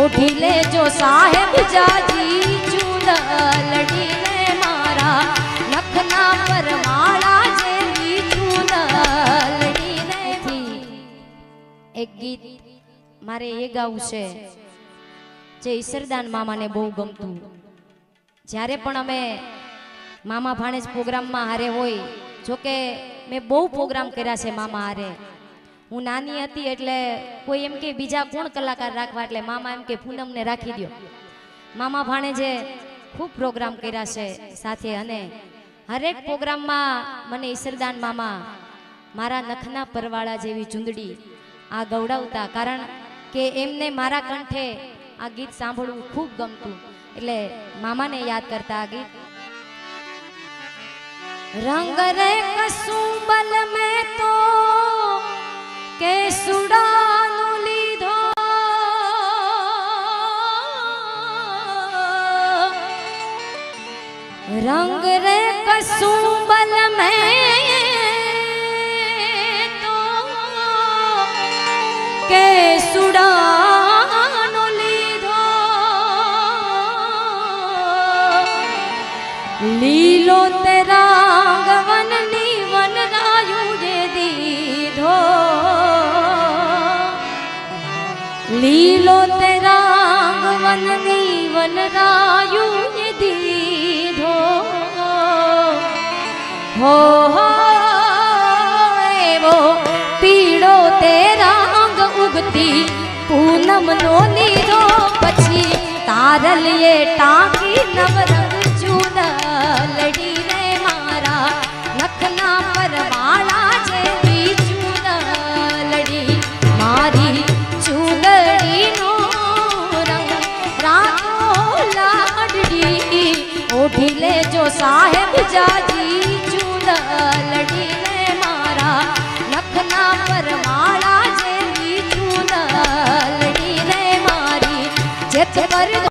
ઓઢી લેજો સાહેબ જાજી ચૂંદલડીને મારા લખના પર માળા જેવી ચૂંદલડીને એક ગીત મારે એ ગાવું છે જે ઈસરદાન મામાને બહુ ગમતું જ્યારે પણ અમે મામા ભાણેજ પ્રોગ્રામમાં હારે હોય જોકે મેં બહુ પ્રોગ્રામ કર્યા છે મામા હારે. હું નાની હતી એટલે કોઈ એમ કે બીજા કોણ કલાકાર રાખવા એટલે મામા એમ કે પૂનમને રાખી દો મામા ભાણેજે ખૂબ પ્રોગ્રામ કર્યા છે સાથે અને હરેક પ્રોગ્રામમાં મને ઈશરદાન મામા મારા નખના પરવાળા જેવી ચૂંદડી આ ગૌડાવતા કારણ કે એમને મારા કંઠે આ ગીત સાંભળવું ખૂબ ગમતું. એટલે મામાને યાદ કરતા આ ગીત. રંગ રે કસુંબલ મેં તો કે સુડાનો લીધો. રંગ રે કસુંબલ મેં તો કે સુડાનો લીધો. લીલો તે ગવન લીલો તેરા ગવનની વન રાયુ જે દીધો. હો એવો પીળો તેરા અંગ ઉગતી પૂનમ નો લીધો પછી તારલીએ ટાંકી નવરંગ લેજો સાહેબ જાજી ચૂડલડી રે મારા નખના પર માળા જેવી ચૂડલડી રે મારી જેત પર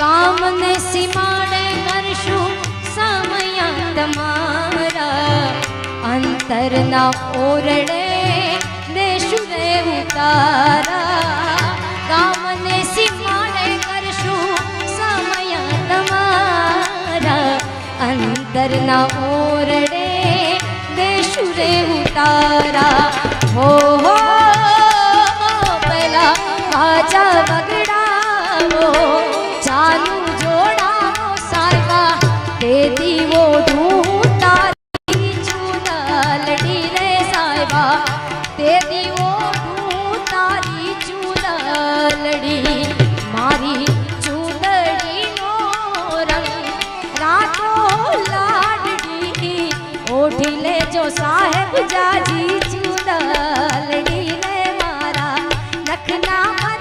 ગામને સીમાડે અંતરના ઓરડે દેશું રે ઉતારા ગામને સીમાડે કરશું સમય તમારા અંતરના ઓરડે દેશું રે ઉતારા હો હો પેલા કાચા બગડાવો સાહેબ જાજી ચૂડલડી ને મારા નખના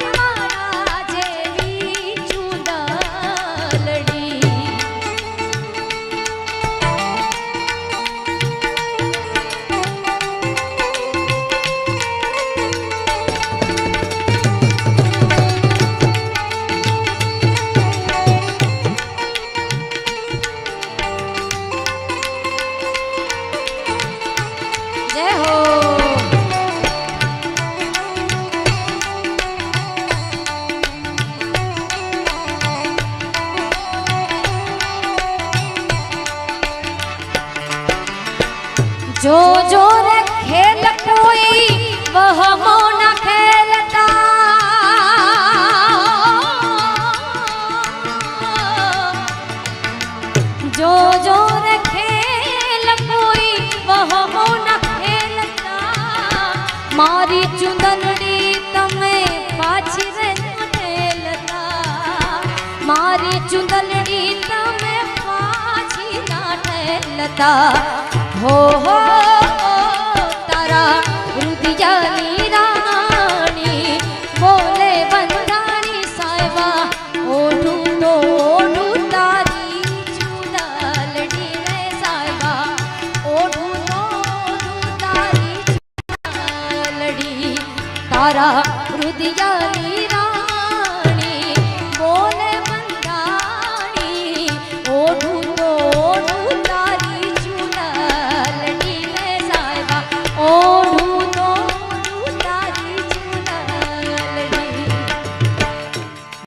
जो रे खेल जो जो खेल कोई, वह मोना मारी चुंदड़ी पाछी रे मारी चुंदड़ी पाछी ना ठेलता હો હો, તારા રુદિયાની રાણી, બોલે બંધારી સાયવા ઓઢું તો ઓઢું તારી ચુડાલડી રે સાયવા ઓઢું તો ઓઢું તારી ચુડાલડી તારા રુદિયાની